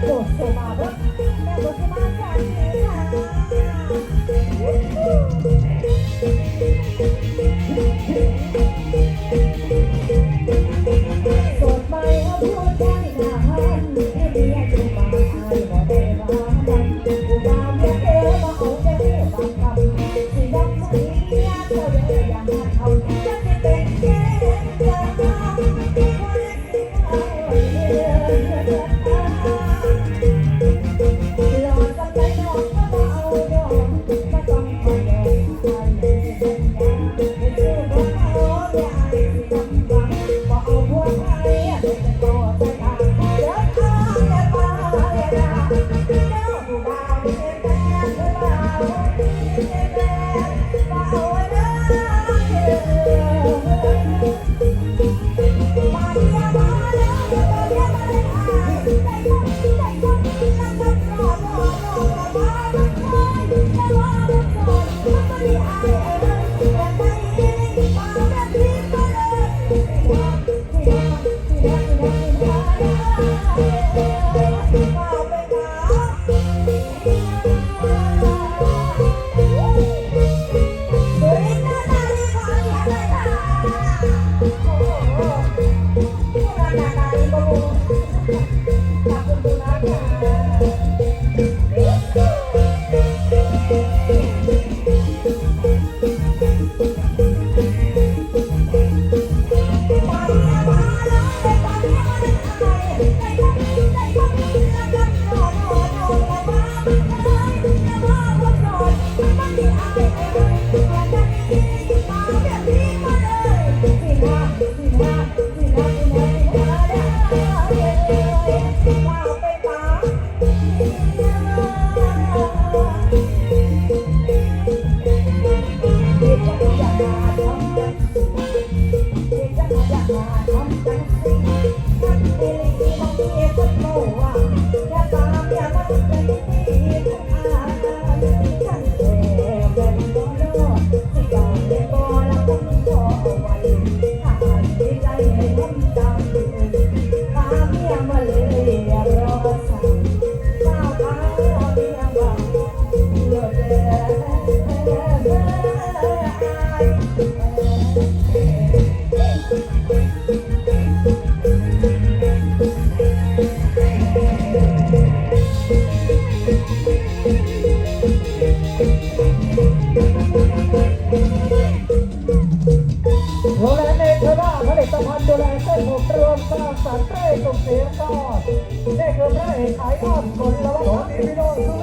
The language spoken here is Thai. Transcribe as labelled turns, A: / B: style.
A: โดดโซบาบดแม่บดโซบาจ้าค่ะสดใหม่บพูดด้นบ้าไบ้านจูบาไม่เอ๋บ่เอาใจบังคับสิยักเสียเธอเด้อยังเอาจะเป็นเธอา Thank you. มสร้างสรรค์เต้ส่งเสียงก็ได้คือพระเอกไอคอ
B: นคนละวันนี้พี่น้องคือ